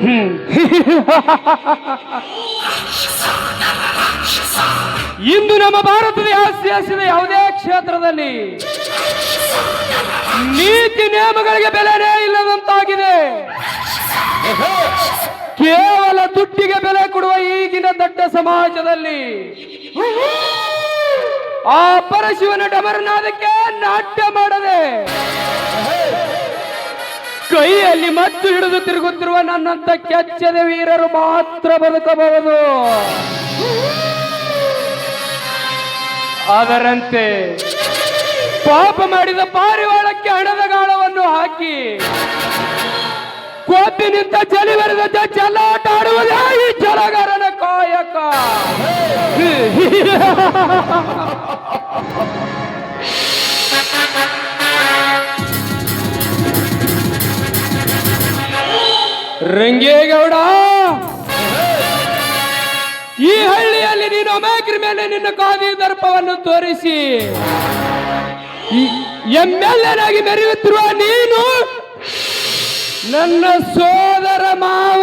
ಇಂದು ನಮ್ಮ ಭಾರತದ ಇತಿಹಾಸದ ಯಾವುದೇ ಕ್ಷೇತ್ರದಲ್ಲಿ ನೀತಿ ನಿಯಮಗಳಿಗೆ ಬೆಲೆನೇ ಇಲ್ಲದಂತಾಗಿದೆ. ಕೇವಲ ದುಡ್ಡಿಗೆ ಬೆಲೆ ಕೊಡುವ ಈಗಿನ ದೊಡ್ಡ ಸಮಾಜದಲ್ಲಿ ಆ ಪರಶಿವನ ಡಮರನಾದಕ್ಕೆ ನಾಟ್ಯ ಮಾಡದೆ ಕೈಯಲ್ಲಿ ಮತ್ತು ಹಿಡಿದು ತಿರುಗುತ್ತಿರುವ ನನ್ನಂತ ಕೆಚ್ಚದ ವೀರರು ಮಾತ್ರ ಬದುಕಬಹುದು. ಅದರಂತೆ ಪಾಪ ಮಾಡಿದ ಪಾರಿವಾಳಕ್ಕೆ ಹಣದ ಗಾಳವನ್ನು ಹಾಕಿ ಕೋಪಿನಿಂದ ನಿಂತ ಬರೆದ ಚಲಾಟ ಆಡುವುದೇ ಈ ಜಲಗಾರನ ಕಾಯಕ. ರಂಗೇಗೌಡ! ಈ ಹಳ್ಳಿಯಲ್ಲಿ ನೀನು ಮೇಕ್ರ ಮೇಲೆ ನಿನ್ನ ಕಾದಿ ದರ್ಪವನ್ನು ತೋರಿಸಿ ಎಂ ಎಲ್ ಎನಾಗಿ ಮೆರೆಯುತ್ತಿರುವ ನೀನು ನನ್ನ ಸೋದರ ಮಾವ.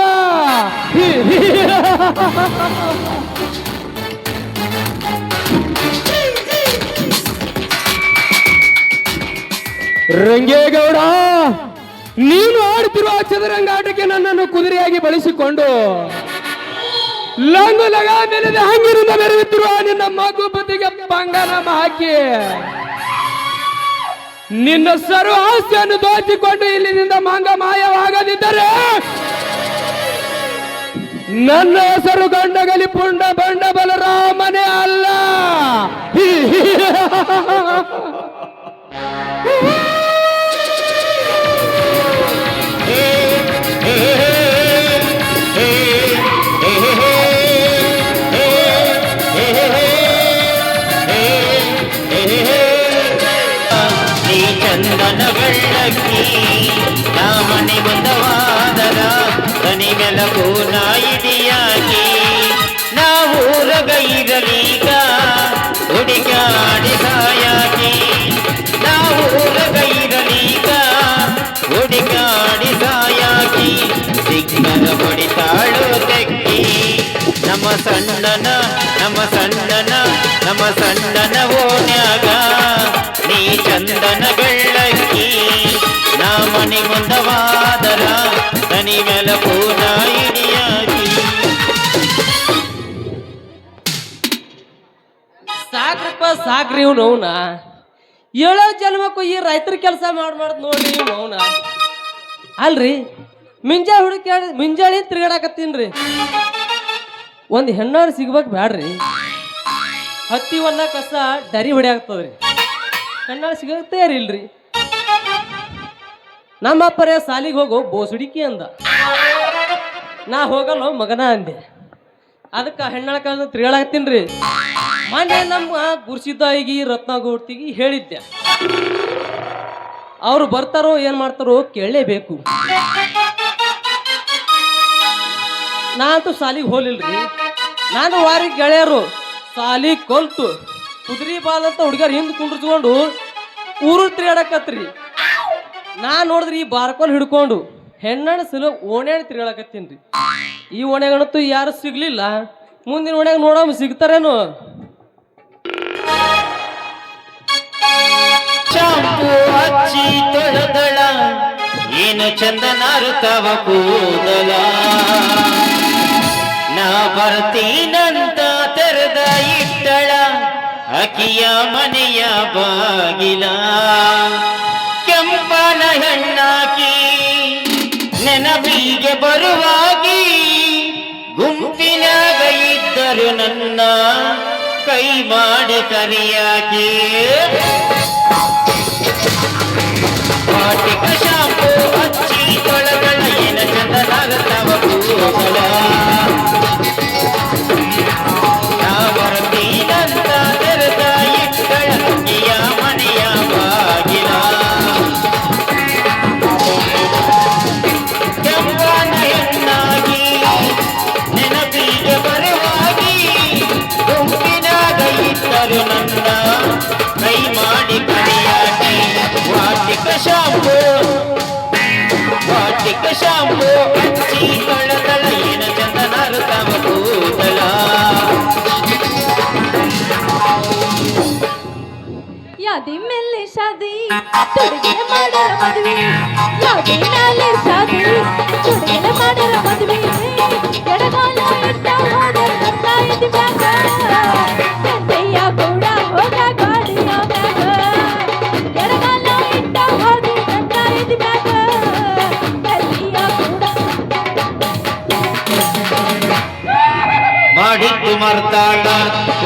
ರಂಗೇಗೌಡ! ನೀನು ಆಡುತ್ತಿರುವ ಚದುರಂಗಾಟಕ್ಕೆ ನನ್ನನ್ನು ಕುದುರೆಯಾಗಿ ಬಳಸಿಕೊಂಡು ಲಂಗು ಲಗ ಮೇಲೆ ಹಂಗಿರಿಂದ ಮೆರೆಯುತ್ತಿರುವ ನಿನ್ನ ಮಗುಪತಿಗೆ ಬಂಗಾರ ಹಾಕಿ ನಿನ್ನ ಸರ್ವ ಆಸ್ತಿಯನ್ನು ದೋಚಿಕೊಂಡು ಇಲ್ಲಿನಿಂದ ಮಂಗ ಮಾಯವಾಗದಿದ್ದರೆ ನನ್ನ ಹೆಸರು ಗಂಡಗಲಿ ಪುಂಡ ಬಂಡ ಬಲರಾಮನೇ ಅಲ್ಲ. ಬೆಳ್ಳಕ್ಕಿ ನಾ ಮನೆ ಬಂದವಾದರ ತನಿ ಮೆಲಕು ನಾ ಇಡಿಯಾಗಿ ನಾವು ರಗೈರಲೀಗ ಹುಡುಗಾಡಿ ಸಾಯಾಗಿ ನಾವು ರಗೈರಲೀಗ ಹುಡುಗಾಡಿ ಸಾಯಾಗಿ ಸಿಕ್ಕರ ಹೊಡಿತಾಳು ತೆಕ್ಕಿ. ನಮ್ಮ ಸಣ್ಣನ ನಮ್ಮ ಸಣ್ಣನ ನಮ್ಮ ಸಣ್ಣನ ಓಣ್ಯಾಗ ಸಾಕ್ರಿ ಇವ್ನು ಅವನ. ಏಳೋ ಜನ್ಮಕ್ಕೂ ಈ ರೈತರ ಕೆಲಸ ಮಾಡ್ಬಾರ್ದು ನೋಡ್ರಿ ಇವ್ ಅವನ. ಅಲ್ರಿ? ಮುಂಜಾನೆ ಹುಡುಕಿ ಮುಂಜಾನೆ ತಿರ್ಗಾಡಕತ್ತೀನ್ರಿ? ಒಂದು ಹೆಣ್ಣಾರು ಸಿಗ್ಬೇಕು ಬ್ಯಾಡ್ರಿ. ಹತ್ತಿ ಒಲ್ಲ ಕಸ ಡರಿ ಹೊಡಿಯಾಗ್ತದ್ರಿ ಹೆಣ್ಣಾರು ಸಿಗತ್ತೇ ಇಲ್ರಿ. ನಮ್ಮ ಅಪ್ಪರ ಸಾಲಿಗೆ ಹೋಗೋ, ಬೋಸುಡಿಕಿ ಅಂದ. ನಾ ಹೋಗಲ್ಲ ಮಗನ ಅಂದೆ. ಅದಕ್ಕೆ ಹೆಣ್ಣಳ ಕಾಲ ತಿರುಗಾಡತ್ತೀನಿ ಮೊನ್ನೆ ನಮ್ಮ ಗುರ್ಸಿದ್ದಾಯಿಗಿ ರತ್ನಗೌಡ್ತಿಗಿ ಹೇಳಿದ್ದೆ. ಅವ್ರು ಬರ್ತಾರೋ ಏನ್ ಮಾಡ್ತಾರೋ ಕೇಳಲೇಬೇಕು. ನಾ ಅಂತೂ ಸಾಲಿಗೆ ಹೋಲಿಲ್ರಿ ನಾನು ವಾರಿ ಗೆಳೆಯರು ಸಾಲಿ ಕಲ್ತು. ಕುದುರಿ ಬಾಲ್ ಅಂತ ಹುಡುಗರು ಹಿಂದೆ ಕುಂಡ್ರಿಸ್ಕೊಂಡು ಊರು ತಿರ್ಗಾಡಕತ್ರಿ. ನಾ ನೋಡಿದ್ರಿ ಈ ಬಾರ್ಕೋಲ್ ಹಿಡ್ಕೊಂಡು ಹೆಣ್ಣಣ್ಣ ಸಲ ಓಣ್ಯಾಣ ರೀ. ಈ ಓಣ್ಯಾಗಂತೂ ಯಾರು ಸಿಗ್ಲಿಲ್ಲ. ಮುಂದಿನ ಓಣೆಗೆ ನೋಡಮ್ ಸಿಗ್ತಾರೇನು. ಹಚ್ಚಿ ತೊಳೆದಳ ಏನು ಚಂದ ನಾರುತ್ತವ ಕೂದಲ. ನಾ ಬರ್ತೀನಂತ ತೆರೆದ ಇಟ್ಟಳ, ಅಕಿಯ ಮನೆಯ ಬಾಗಿಲ. ಕೆಂಪನ ಹೆಣ್ಣಾಕಿ, ನೆನಪಿಗೆ ಬರುವಾಗಿ, ಗುಂಪಿನಾಗ ಇದ್ದರು ನನ್ನ ಕೈ ಮಾಡಿ ಪಾಟಿಕ ಶಾಂಪು ಹಚ್ಚಿ ತೊಳಗಳ ಏನ ಚಂದನಾಗತ್ತವ ಕೂದಲ शांभो पंची कळतळीन चंदनार्काम भूतला यादी मेले शादी तुडगे मडर शादी ಮರ್ತಾಳ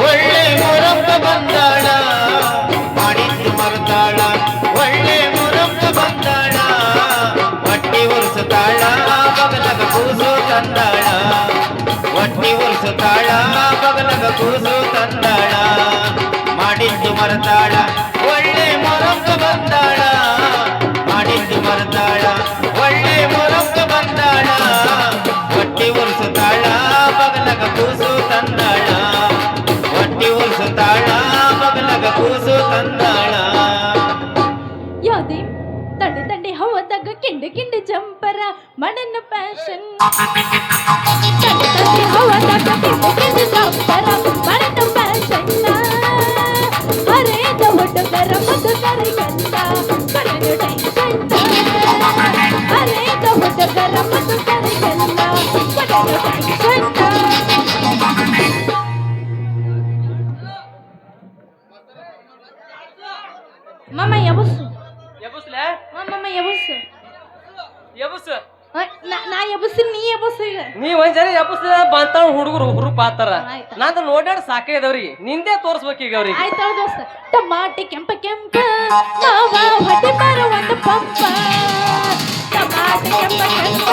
ಒಳ್ಳೆ ಮುರಂಗ ಬಂದಾಳ. ಮಾಡಿದ್ದು ಮರ್ತಾಳ ಒಳ್ಳೆ ಮುರಂಗ ಬಂದಾಳ. ಒಟ್ಟಿ ಉರ್ಸುತ್ತಾಳ ಬಗಲಗ ಕೂಸು ತಂದಾಳ. ಒಟ್ಟಿ ಉರ್ಸುತ್ತಾಳ ಬಗಲಗ ಕೂಸು ತಂದಾಳ. ಮಾಡಿದ್ದು ಮರ್ತಾಳ ಮಮ್ಮ ಯಬಸ್ಸು ಎಬಸ್ಲೆ ಮಮ್ಮ ಯಬಸ್ಸು ಎಬಸ್ ಆ, ನಾ- ನಾ ಎಬಸ್ಸಿ ನೀ ಎಬಸ್ಸು ಈಗ ನೀ ಒಂದ್ ಜನ ಬಂತಾವ ಹುಡುಗರು ಹುರುಪ್ ಆತಾರ ಆಯ್ತು. ನಂದು ನೋಡ್ಯಾಡ ಸಾಕೇ ಇದಾವ್ರಿ ನಿಂದೆ ತೋರ್ಸ್ಬೇಕು ಈಗ ಅವ್ರಿಗೆ ದೋಸ್ತ. ಟಮಾಟಿ ಕೆಂಪ ಕೆಂಪ. ಮಾವ ಹೊಟ್ಟೆ ಬರೋ ಒಂದು ಪಂಪ. ಟಮಾಟಿ ಕೆಂಪ ಕೆಂಪ.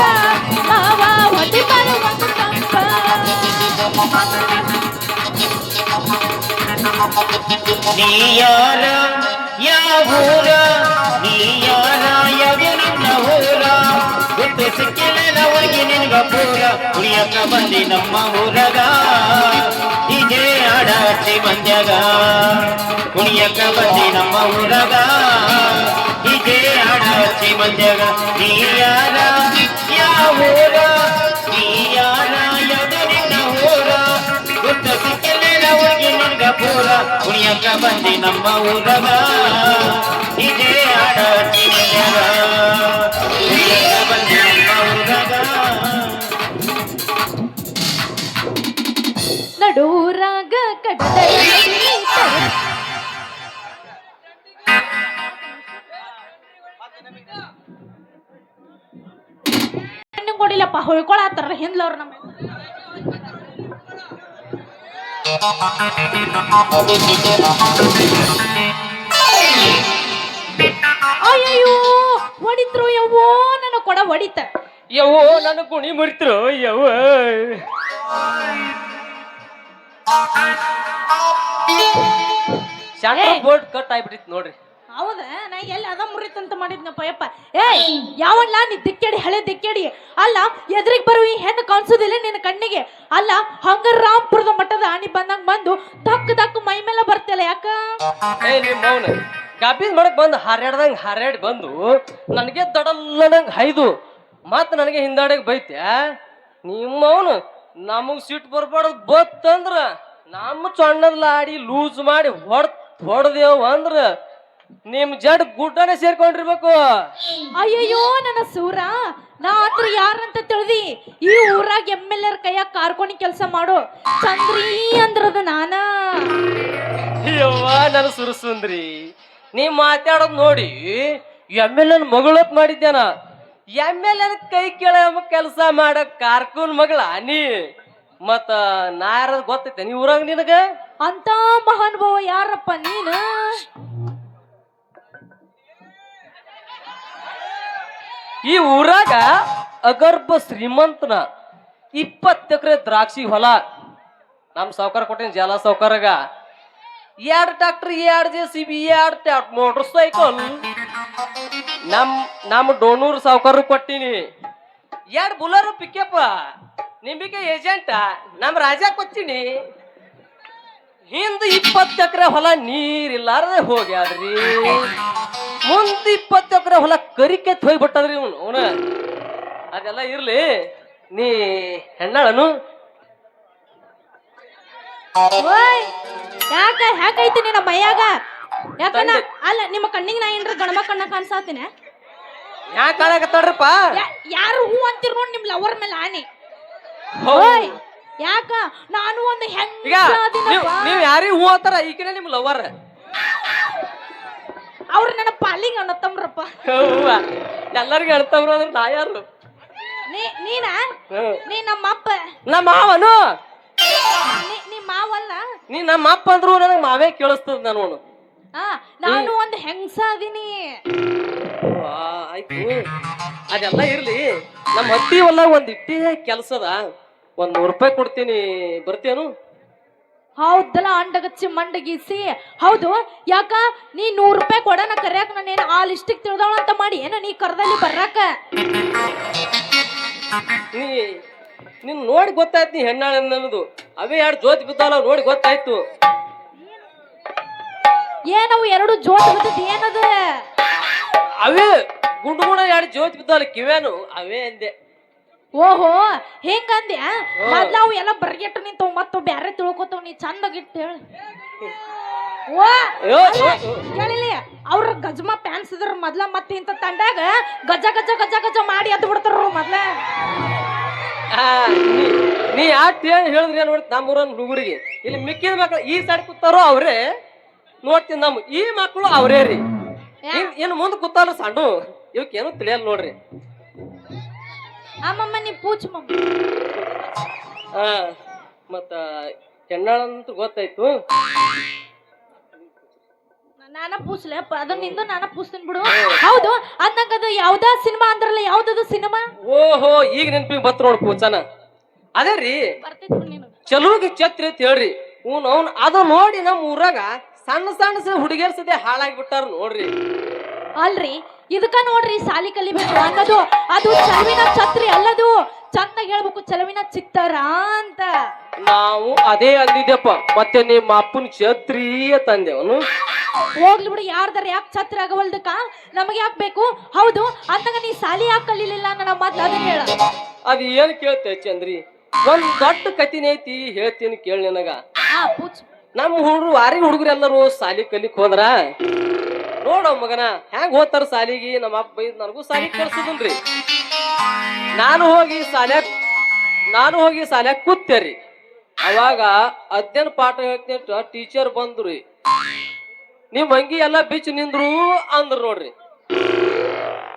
ಮಾವ ಹೊಟ್ಟೆ ಬರೋ ಒಂದು ಪಂಪ. ನೀ ಯಾರ? ಯಾವೂರ ನೀ ಯಾರ ಯಾವ್ದು ನಿನ್ನ ಊರ ಗೊತ್ತು ಸಿಕ್ಕಿಲ್ಲ ಒಳಗೆ ನಿನ್ಗ ಪೂರ ಬಂದಿ ನಮ್ಮ ಊರಗ ಇದೇ ಆಡ ಹಚ್ಚಿ ಮಂದ್ಯಾಗ ಕುಣಿಯಕ್ಕ ಬಂದಿ ನಮ್ಮ ಊರಗ. ಇದೇ ಆಡ ಹಚ್ಚಿ ಮಂದ್ಯಾಗ ನೀ ಯಾರ, ಯಾವೂರ? ಪೂರ ಕುಣಿಯಕ್ಕ ಬಂದಿ ನಮ್ಮ ಊರವ ಇದೇ ಆಡ ನಡೂರಾಗ ಕೊಡಿಲ್ಲಪ್ಪ ಹೊಳ್ಕೊಳತ್ತಾರ ಹಿಂದ್ಲವ್ರು ನಮ್ಮ ಅಯ್ಯಯ್ಯೋ ಹೊಡಿತ್ರು ಯವ್ವೋ ನನ್ನ ಕೊಡ ಹೊಡಿತ. ಯವ್ವೋ ನನ್ನ ಕುಣಿ ಮುರಿತ್ರು ಯವ್ವ. ಏ. ಬೋರ್ಡ್ ಕಟ್ ಆಗ್ಬಿಟ್ಟಿತ್ತು ನೋಡ್ರಿ. ಹೌದಾ? ನಾ ಎಲ್ಲಿ ಅದ ಮುರಿತಂತ ಮಾಡಿದ್ನಪ್ಪ ಯಪ್ಪ. ಏ ಯಾವಣ್ಣ ನೀ ದಿಕ್ಕೇಡಿ ಹಳೆ ದಿಕ್ಕೇಡಿ. ಅಲ್ಲ ಎದುರಿಗೆ ಬರುವ ಈ ಹೆಣ್ಣು ಕಾಣಿಸೋದಿಲ್ಲ ನಿನ್ನ ಕಣ್ಣಿಗೆ. ಅಲ್ಲ ಹಂಗ ರಾಮ್ಪುರದ ಮಠದ ಆಣಿ ಬಂದಂಗ ಬಂದು ತಕ್ಕ ತಕ್ಕ ಮೈ ಮೇಲೆ ಬರ್ತಿಲ್ಲ ಯಾಕ? ಏ ಮಾಡಕ್ ಬಂದು ಹಾರ್ಯಾಡ್ದಂಗ ಹಾರ್ಯಾಡಿ ಬಂದು ನನಗೆ ದಡಲ್ಲದಂಗ ಹೈದು. ಮತ್ ನನಗೆ ಹಿಂದಾಡಕ್ ಬೈತ್ಯ? ನಿಮ್ಮ ಅವನು ನಮಗ್ ಸಿಟ್ಟು ಬರ್ಬಾರ್ದು ಬತ್ತಂದ್ರ. ನಮ್ಮ ಸಣ್ಣದ ಲಾಡಿ ಲೂಸ್ ಮಾಡಿ ಹೊಡ್ ಹೊಡೆದೇವ್ ಅಂದ್ರ. ನಿಮ್ ಜಡ್ ಗುಡ್ಡನೆ ಸೇರ್ಕೊಂಡಿರ್ಬೇಕು. ಅಯ್ಯಯ್ಯೋ ನನ್ನ ಸೂರ. ನಾ ಅಂದ್ರ ಯಾರಂತ ತಿಳಿದಿ? ಈ ಊರಾಗ ಎಂ ಎಲ್ ಎರ್ ಕೈಯಾಗ ಕಾರ್ಕೊಂಡು ಕೆಲಸ ಮಾಡು. ಚಂದ್ರಿ ಅಂದ್ರದ ನಾನ. ಅಯ್ಯವ್ವ ನನ್ನ ಸುರಸುಂದ್ರಿ ನೀ ಮಾತಾಡೋದ್ ನೋಡಿ ಎಂ ಎಲ್ ಎನ್ ಮಗಳತ್ ಮಾಡಿದ್ದೇನ ಎಂ ಎಲ್ ಎನ್ ಕೈ ಕೆಳ ಕೆಲಸ ಮಾಡೋ ಕಾರ್ಕೂನ್ ಮಗಳ ನೀ. ಮತ್ತ ನಾ ಯಾರದ ಗೊತ್ತೈತೆ ನೀ ಊರಾಗ ನಿನಗ? ಅಂತ ಮಹಾನುಭಾವ ಯಾರಪ್ಪ ನೀನು? ಈ ಊರಾಗ ಅಗರ್ಭ ಶ್ರೀಮಂತನ ಇಪ್ಪತ್ತು ಎಕರೆ ದ್ರಾಕ್ಷಿ ಹೊಲ. ನಮ್ಮ ಸಾವುಕಾರ ಕೊಟ್ಟಿನ ಜಲ ಸಾವುಕಾರಾಗ. ಎರಡು ಟ್ರಾಕ್ಟರ್ ಎರಡು ಜೆ ಸಿ ಬಿ, ಎರಡು ಮೋಟರ್ ಸೈಕಲ್. ನಮ್ ನಮ್ಮ ಡೋಣೂರ್ ಸಾವ್ಕಾರ ಕೊಟ್ಟಿನಿ. ಎರಡು ಬುಲರು ಪಿಕಪ್ ನಿಮಗೆ ಏಜೆಂಟ ನಮ್ಮ ರಾಜ ಕೊಚ್ಚಿನಿ ಹಿಂದ ಇಪ್ಪತ್ತು ಎಕರೆ ಹೊಲ ನೀರಿಲ್ಲಾರದೆ ಹೋಗ್ಯಾದ್ರಿ. ಮುಂದ ಇಪ್ಪತ್ತು ಎಕರೆ ಹೊಲ ಕರಿಕೆತ್ ಹೋಗ್ಬಿಟ್ಟದ್ರಿ ಇವನು ಅವನ. ಅದೆಲ್ಲ ಇರ್ಲಿ. ನೀ ಹೆಣ್ಣಾಳನು. ಓಯ್ ಯಾಕ ಹ್ಯಾಕೈತಿ ನಿನ್ನ ಮೈಯಾಗ? ಯಾಕನ ಅಲ್ಲ ನಿಮ್ಮ ಕಣ್ಣಿಗೆ ನಾ ಏನ್ರ ಗಣಮ ಕಣ್ಣ ಕಾಣಿಸಾತಿನ? ಯಾಕೆ ಕಾಣಕತ್ತಾಡ್ರಪ್ಪ ಯಾರು ಹೂ ಅಂತೀರ್ ನೋಡಿ ನಿಮ್ ಲವರ್ ಮೇಲೆ ಆನೆ. ಓಯ್ ಯಾಕ? ನಾನು ಒಂದು ಈಗ ಹೆಂಗ ನೀವ್ ನೀವ್ ಯಾರಿಗ್ ಹೂ ಅಂತಾರ ಈಕಿನ ನಿಮ್ ಲವರ್ ಅವ್ರ ನನ್ನ ಪಾಲಿಗೆ ಅನ್ನತ್ತಮ್ರಪ್ಪ ಎಲ್ಲರಿಗೂ ಹೇಳ್ತಾವ್ರ ಅಂದ್ರೆ ನಾ ಯಾರು ನೀ ನೀನ? ಹ್ಮ್. ನೀ ನಮ್ಮ ಅಪ್ಪ. ನಮ್ಮ ಮಾವನು? ನೀ ನೀ ಮಾವಲ್ಲ? ನೀ ನಮ್ಮ ಅಪ್ಪ ಅಂದ್ರು ನನಗೆ ಮಾವೇ ಕೇಳಿಸ್ತದ ನಾನು ಆ ನಾನು ಒಂದು ಹೆಂಗಸ ಅದೀನಿ. ಆ, ಆಯ್ತು. ಅದೆಲ್ಲ ಇರ್ಲಿ. ನಮ್ಮ ಹತ್ತಿ ಹೊಲ ಒಂದ್ ಇಟ್ಟಿ ಕೆಲ್ಸದ. ಒಂದ್ ನೂರು ರೂಪಾಯಿ ಕೊಡ್ತೀನಿ. ಬರ್ತೀಯನು? ಹೌದಲ್ಲ ಅಂಡಗಚ್ಚಿ ಮಂಡಗಿಸಿ? ಹೌದು. ಯಾಕ? ನೀ ನೂರು ರೂಪಾಯಿ ಕೊಡನ ಕರ್ಯಾಕ ನಾನೇನು ಆ ಲಿಸ್ಟಿಗೆ ತಿಳಿದವಳ ಅಂತ ಮಾಡಿ. ಏನ ನೀ ಕರ್ದಲ್ಲಿ ಬರ್ರಾಕ? ನೀ ನಿನ್ ನೋಡಿ ಗೊತ್ತಾಯ್ತು ನೀ ಹೆಣ್ಣಾಳೆ ಅನ್ನೋದು. ಅವೇ ಎರಡು ಜೋತಿ ಬಿದ್ದಲ್ಲ ನೋಡಿ ಗೊತ್ತಾಯ್ತು. ಏನವು ಎರಡು ಜೋತಿ ಬಿದ್ದದ್ ಏನದು? ಅವೇ ಗುಂಡು ಗುಣ ಎರಡು ಜೋತಿ ಬಿದ್ದಲ್ಲ ಕಿವೇನು ಅವೇ ಅಂದೆ. ಓಹೋ ಹೆಂಗಂದ್ಯ? ಮೊದ್ಲ ಅವು ಎಲ್ಲ ಬರ್ಗೆಟ್ಟು ನಿಂತವ್ ಮತ್ತ ಬ್ಯಾರೆ ತಿಳ್ಕೊತಾವ್ ನೀ ಚಂದಾಗಿಟ್ಟು ಹೇಳಿ. ಕೇಳಿಲಿ ಅವ್ರ ಗಜಮ ಪ್ಯಾನ್ಸ್ ಇದ್ರ ಮೊದ್ಲ ಮತ್ತೆ ಇಂಥ ತಂಡಾಗ ಗಜ ಗಜ ಗಜ ಗಜ ಮಾಡಿ ಎದ್ದು ಬಿಡ್ತಾರ ಮೊದ್ಲ. ನೀ- ಯಾಕೆ ಯಾಟ್ ಹೇಳಿದ್ರಿ ನೋಡಿ ನಮ್ಮೂರ ಹುಡುಗರಿಗೆ. ಇಲ್ಲಿ ಮಿಕ್ಕಿದ ಮಕ್ಳು ಈ ಸೈಡ್ ಕೂತಾರೋ ಅವ್ರೇ ನೋಡ್ತೀನಿ ನಮ್ಮ ಈ ಮಕ್ಕಳು ಅವರೇ ರೀ. ಇನ್- ಮುಂದೆ ಕೂತಾರ ಸಣ್ಣ ಇವಕ್ಕೇನು ತಿಳಿಯಲ್ಲ ನೋಡ್ರಿ. ಆಮಮ್ಮ ನೀ ಪೂಚ್ ಮಮ್ಮ. ಆ ಮತ್ತ ಕೆಣ್ಣಾಳಂತ ಗೊತ್ತಾಯ್ತು. ನಾನ ಪೂಸ್ಲೆ ಅದನ್ನ ನಿಂದು ನಾನ ಪೂಸ್ತೀನಿ ಬಿಡು. ಹೌದು ಅಂದಂಗ ಅದು ಯಾವ್ದ ಸಿನಿಮಾ ಅಂದ್ರಲ್ಲ ಯಾವ್ದದು ಸಿನಿಮಾ? ಓಹೋ ಈಗ ನೆನ್ಪಿಗೆ ಬತ್ ನೋಡ್ ಪೂಚನ. ಅದೇ ರೀ ಬರ್ತಿತ್ತು ನೀನು. ಚಲುವಿಗೆ ಛತ್ರಿ ಅಂತ ಹೇಳ್ರಿ. ಹ್ಞೂ ಅವ್ನು ಅದು ನೋಡಿ ನಮ್ಮ ಊರಾಗ ಸಣ್ಣ ಸಣ್ಣ ಹುಡುಗಿಯರ್ ಸದ್ಯ ಹಾಳಾಗ್ಬಿಟ್ಟಾರ ನೋಡ್ರಿ. ಅಲ್ರಿ? ಇದಕ್ಕ ನೋಡ್ರಿ ಸಾಲಿ ಕಲಿಬೇಕು ಅನ್ನೋದು. ಅದು ಚಲವಿನ ಛತ್ರಿ ಅಲ್ಲದು. ಚಂದಾಗಿ ಹೇಳ್ಬೇಕು ಚಲವಿನ ಚಿತ್ತರ ಅಂತ. ನಾವು ಅದೇ ಅಂದಿದ್ದೆಪ್ಪ ಮತ್ತೆ ನಿಮ್ಮ ಅಪ್ಪನ ಛತ್ರಿ ತಂದೆವನು ಹೋಗ್ಲಿ ಬಿಡು ಯಾರ್ದಾರ ಯಾಕೆ ಛತ್ರಿ ಆಗವಲ್ದಕ್ಕ? ನಮಗೆ ಯಾಕೆ ಬೇಕು? ಹೌದು ಅಂದಾಗ ನೀ ಸಾಲಿ ಯಾಕೆ ಕಲಿಲಿಲ್ಲ ನನ್ನ ಮೊದ್ಲು ಅದನ್ನ ಹೇಳ. ಅದ್ ಏನ್ ಕೇಳ್ತೇ ಚಂದ್ರಿ? ಒಂದ್ ದೊಡ್ಡ ಕತಿನ ಐತಿ ಹೇಳ್ತೀನಿ ಕೇಳಿ ನಿನಗ. ಆ ನಮ್ಮ ಹುಡುಗರು ವಾರಿ ಹುಡುಗರೆಲ್ಲರೂ ಸಾಲಿ ಕಲಿಕ್ ಹೋದ್ರ? ನೋಡೋ ಮಗನ ಹೆಂಗ್ ಹೋತಾರ ಸಾಲಿಗೆ? ನಮ್ಮ ಅಪ್ಪ ಬೈದ್ ನನಗೂ ಸಾಲಿ ಕರ್ಸಿದ್ರಿ ನಾನು ಹೋಗಿ ಸಾಲ್ಯಾಗ ನಾನು ಹೋಗಿ ಸಾಲ್ಯಾಗ ಕೂತೇರಿ ಅವಾಗ ಅದ್ಯನ್ ಪಾಠ ಹೇಳ್ತೇನೆ ಟೀಚರ್ ಬಂದ್ರಿ. ನಿಮ್ ಅಂಗಿ ಎಲ್ಲ ಬಿಚ್ ನಿಂದ್ರು ಅಂದ್ರು ನೋಡ್ರಿ.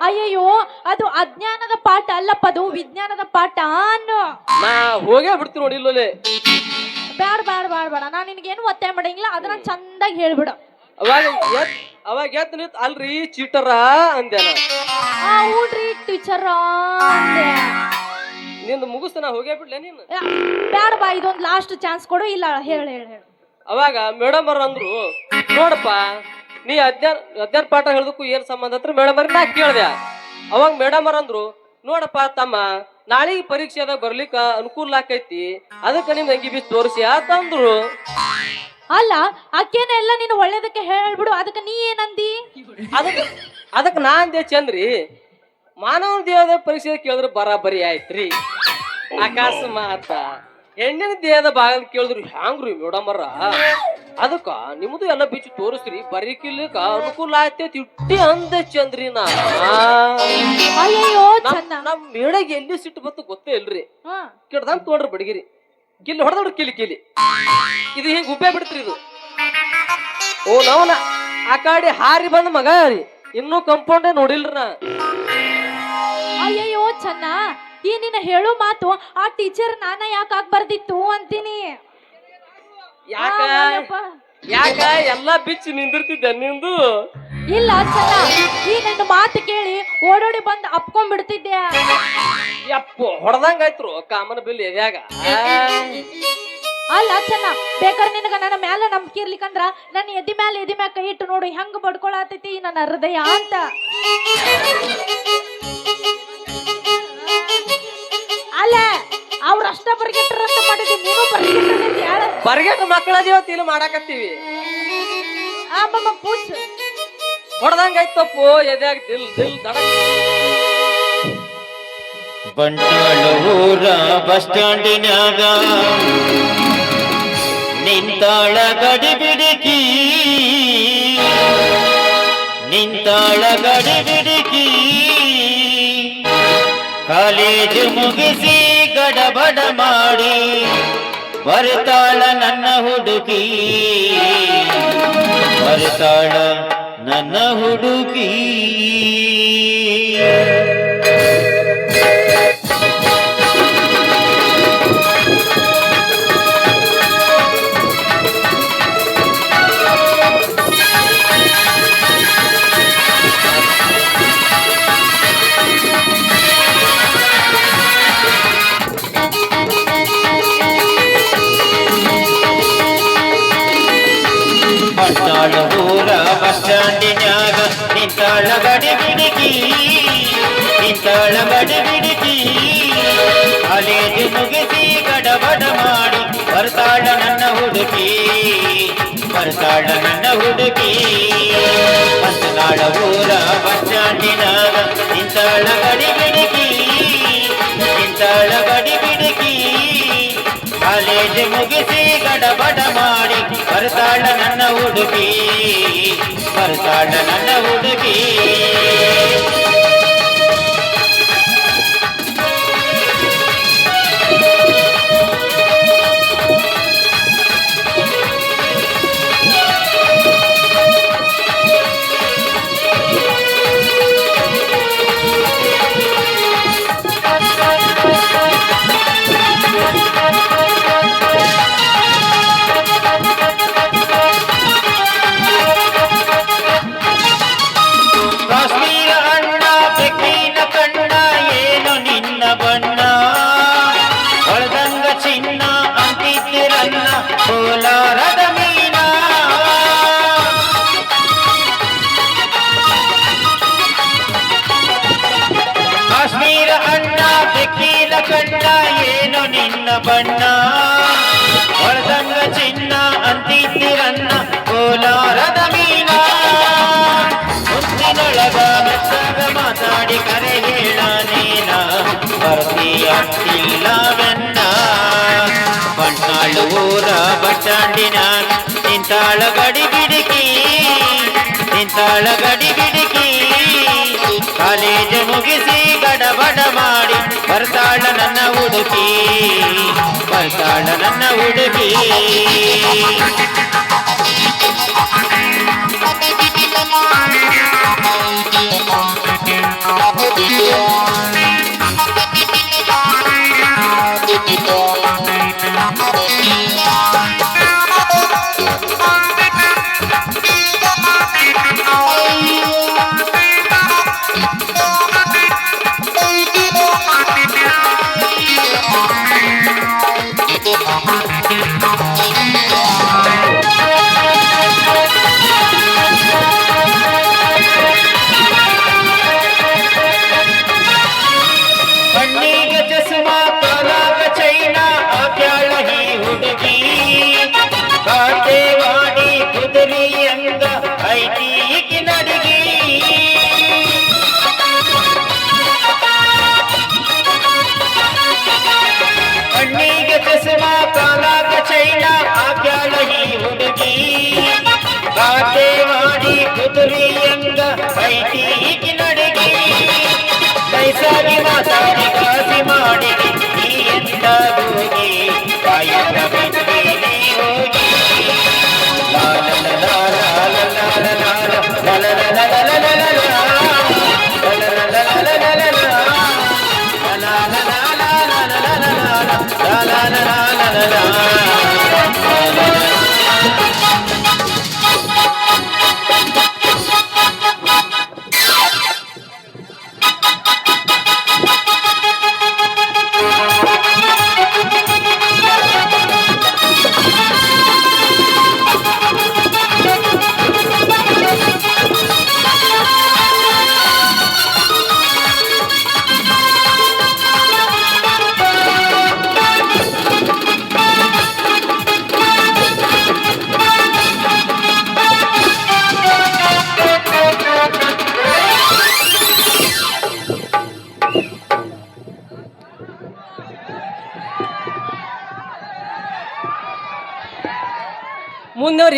ಅಯ್ಯಯ್ಯೋ ಅದು ಅಜ್ಞಾನದ ಪಾಠ ಅಲ್ಲಪ್ಪ ಅದು ವಿಜ್ಞಾನದ ಪಾಠ ಅನ್ನೋ. ನಾ ಹೋಗೇ ಬಿಡ್ತೀನಿ ನೋಡಿ ಇಲ್ಲೋಲೆ. ಬ್ಯಾಡ ಬ್ಯಾಡ ಬ್ಯಾಡ ಬೇಡ ನಾನು ನಿನಗೇನು ಒತ್ತಾಯ ಮಾಡಂಗಿಲ್ಲ ಅದನ್ನ ಚಂದಾಗಿ ಹೇಳ್ಬಿಡ. ಅವಾಗ ಎತ್ ಅವಾಗ ಎತ್ ನಿಂತ ಅಲ್ರಿ ಚೀಟರ ಅಂದೆ ಹೂಡ್ರಿ ಟೀಚರ್ ನಿಂದು ಮುಗಿಸ್ತ ನಾ ಹೋಗೇ ಬಿಡ್ಲೆ ನೀನು? ಬೇಡ ಬಾ ಇದೊಂದು ಲಾಸ್ಟ್ ಚಾನ್ಸ್ ಕೊಡು ಇಲ್ಲ ಹೇಳ ಹೇಳ ಹೇಳ. ಅವಾಗ ಮೇಡಮ್ ಅವ್ರ ಅಂದ್ರು ನೋಡಪ್ಪ ನೀ ಅಜ್ಞಾನ ಅಜ್ಞಾನ ಪಾಠ ಹೇಳದಕ್ಕೂ ಏನ್ ಸಂಬಂಧ ಹತ್ರ ಮೇಡಮ್ ಅವ್ರಿಗೆ? ನಾ ಕೇಳ್ದೆ. ಅವಾಗ ಮೇಡಮ್ ಅವ್ರ ಅಂದ್ರು ನೋಡಪ್ಪ ತಮ್ಮ ನಾಳೆಗೆ ಪರೀಕ್ಷೆದಾಗ ಬರ್ಲಿಕ್ಕೆ ಅನುಕೂಲ ಆಕೈತಿ ಅದಕ್ಕೆ ನಿಮ್ ಅಂಗಿ ಬಿಸಿ ತೋರಿಸಿ ಅಂತಂದ್ರು ಅಲ್ಲ ಅಕ್ಕೇನ ಎಲ್ಲ ನೀನು ಒಳ್ಳೇದಕ್ಕೆ ಹೇಳ್ಬಿಡು ಅದಕ್ಕೆ ನೀ ಏನಂದಿ? ಅದಕ್ಕೆ ಅದಕ್ಕೆ ನಾ ಅಂದೆ ಚಂದ್ರಿ ಮಾನವ ದೇಹದ ಪರೀಕ್ಷೆ ಕೇಳಿದ್ರೆ ಬರಾಬರಿ ಆಯ್ತ್ರಿ. ಅಕಸ್ಮಾತ ಹೆಣ್ಣಿನ ದೇಹದ ಭಾಗ ಕೇಳಿದ್ರು ಹ್ಯಾಂಗ್ರಿ ಮೇಡಮರ ಅದಕ್ಕ ನಿಮ್ದು ಎಲ್ಲ ಬಿಚ್ಚು ತೋರಿಸ್ರಿ ಬರೀಕಿಲ್ಲಕ ಅನುಕೂಲ ಆಯ್ತೈತಿ ಇಟ್ಟಿ ಅಂದೆ ಚಂದ್ರಿ ನಾ. ಚಂದ. ನಮ್ ಮೇಡಗೆ ಎಲ್ಲಿ ಸಿಟ್ಟು ಬಂತು ಗೊತ್ತೇ ಇಲ್ರಿ. ಹಾ. ಕೆಡ್ದಂಗ್ ತೋಡ್ರಿ ಬಡಗಿರಿ. ಕಿಲ್ಲಿ ಹೊಡೆದೋಡು ಕಿಲಿ ಕಿಲಿ. ಇದು ಹಿಂಗ್ ಉಬ್ಬೆ ಬಿಡ್ತ್ರಿ ಇದು. ಓ ನವನ ಆ ಕಾಡಿ ಹಾರಿ ಬಂದ ಮಗ ರೀ. ಇನ್ನೂ ಕಂಪೌಂಡೇ ನೋಡಿಲ್ರಿ ನಾ. ಅಯ್ಯಯ್ಯೋ ಚೆನ್ನ ಈ ನಿನ್ನ ಹೇಳೋ ಮಾತು ಆ ಟೀಚರ್ ನಾನ ಯಾಕೆ ಆಗ್ಬಾರ್ದಿತ್ತು ಅಂತೀನಿ. ಯಾಕ? ಆ. ಯಾಕ? ಎಲ್ಲಾ ಬಿಚ್ಚಿ ನಿಂದಿರ್ತಿದ್ದೆ ನಿಂದು? ಇಲ್ಲ ಚೆನ್ನ ಈ ನನ್ನ ಮಾತು ಕೇಳಿ ಓಡೋಡಿ ಬಂದು ಅಪ್ಕೊಂಡ್ಬಿಡ್ತಿದ್ದೆ ಯಪ್ಪ ಹೊಡೆದಂಗ ಆಯ್ತ್ರು ಕಾಮನ ಬಿಲ್ ಎದ್ಯಾಗ? ಅಲ್ಲ ಚೆನ್ನ ಬೇಕಾದ್ರೆ ನಿನಗ ನನ್ನ ಮ್ಯಾಲ ನಂಬಿಕೆ ಇರ್ಲಿಕ್ಕಂದ್ರ ನನ್ನ ಎದಿ ಮ್ಯಾಲ ಎದಿ ಮ್ಯಾಲ ಕೈ ಇಟ್ಟು ನೋಡು ಹೆಂಗ್ ಬಡ್ಕೊಳತೈತಿ ನನ್ನ ಹೃದಯ ಅಂತ. ಅಲ್ಲ ಅವ್ರ ಅಷ್ಟ ಬರ್ಗೆಟ್ರ ಅಂತ ಮಾಡಿದ್ವಿ ನೀನು ಬರ್ಗೆಟ್ರ ಬರ್ಗೆಟ್ ಮಕ್ಕಳ ಜೀವ ಮಾಡಾಕತ್ತೀವಿ. ಆಮಮ್ಮ ಪೂಚ್ ಹೊಡೆದಂಗ ಆಯ್ತಪ್ಪು ದಿಲ್ ದಿಲ್ ದಡ. ಬಂಟ್ವಾಳ ಊರ ಬಸ್ ಸ್ಟ್ಯಾಂಡಿನಾಗ ನಿಂತಾಳ ಗಡಿ ಬಿಡಿಕಿ. ನಿಂತಾಳ ಗಡಿ ಬಿಡಿಕಿ. ಕಾಲೇಜು ಮುಗಿಸಿ ಗಡಬಡ ಮಾಡಿ ಬರ್ತಾಳ ನನ್ನ ಹುಡುಗಿ ಬರ್ತಾಳ ನನ್ನ ಹುಡುಗಿ. ಬಸ್ ಸ್ಟ್ಯಾಂಡಿನ್ಯಾಗ ನಿಂತಾಳ ಬಡಿ ಬಿಡುಕಿ ನಿಂತಾಳ ಬಡಿ ಬಿಡುಕಿ. ಕಾಲೇಜು ಮುಗಿಸಿ ಗಡಬಡ ಮಾಡಿ ಬರ್ತಾಳ ನನ್ನ ಹುಡುಗಿ ಬರ್ತಾಳ ನನ್ನ ಹುಡುಗಿ ಬಂತನಾಳ ಊರ ಬಸ್ ಸ್ಟ್ಯಾಂಡಿನಾಗ ನಿಂತಾಳ ಬಡಿ ಬಿಡುಕಿ ನಿಂತಾಳ ಬಿಡುಕಿ. ಕಾಲೇಜು ಮುಗಿಸಿ ಗಡಬಡ ಮಾಡಿ ಬರ್ತಾಳ ನನ್ನ ಹುಡುಗಿ ಬರ್ತಾಳ ನನ್ನ ಹುಡುಗಿ. ಕೋಲಾರದ ಮೀನ. ಕಾಶ್ಮೀರ ಅಣ್ಣ ಬೆಕ್ಕಿನ ಕಣ್ಣ, ಏನು ನಿನ್ನ ಬಣ್ಣ? ಹೊಳದಂಗ ಚಿನ್ನ ಅಂತಿದ್ದಿರನ್ನ ಕೋಲಾರದ ಮೀನ. ಮುತ್ತಿನೊಳಗ ಮೆತ್ತಾಗ ಮಾತಾಡಿ, ಕರೆ ಹೇಳ ನೀನ. ಬಣ್ಣಾಳು ಊರ ಬಸ್ಟಾಂಡಿನ ನಿಂತಾಳ ಗಡಿ ಬಿಡಿಕಿ ನಿಂತಾಳ ಗಡಿ ಬಿಡಿಕಿ ಕಾಲೇಜು ಮುಗಿಸಿ ಗಡಬಡ ಮಾಡಿ ಬರ್ತಾಳ ನನ್ನ ಹುಡುಗಿ ಬರ್ತಾಳ ನನ್ನ ಹುಡುಗಿ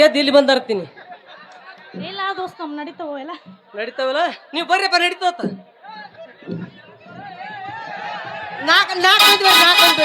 ಎದ್ದು ಇಲ್ಲಿ ಬಂದಿರ್ತೀನಿ ಇಲ್ಲ ದೋಸ್ತ ನಮ್ ನಡೀತಾವ ಎಲ್ಲ? ನಡೀತಾವಲ್ಲ? ನೀವು ಬರ್ರಿಪ್ಪ ನಡೀತಾವತ್ತ ನಾಲ್ಕು ನಾಲ್ಕು ನಾಲ್ಕು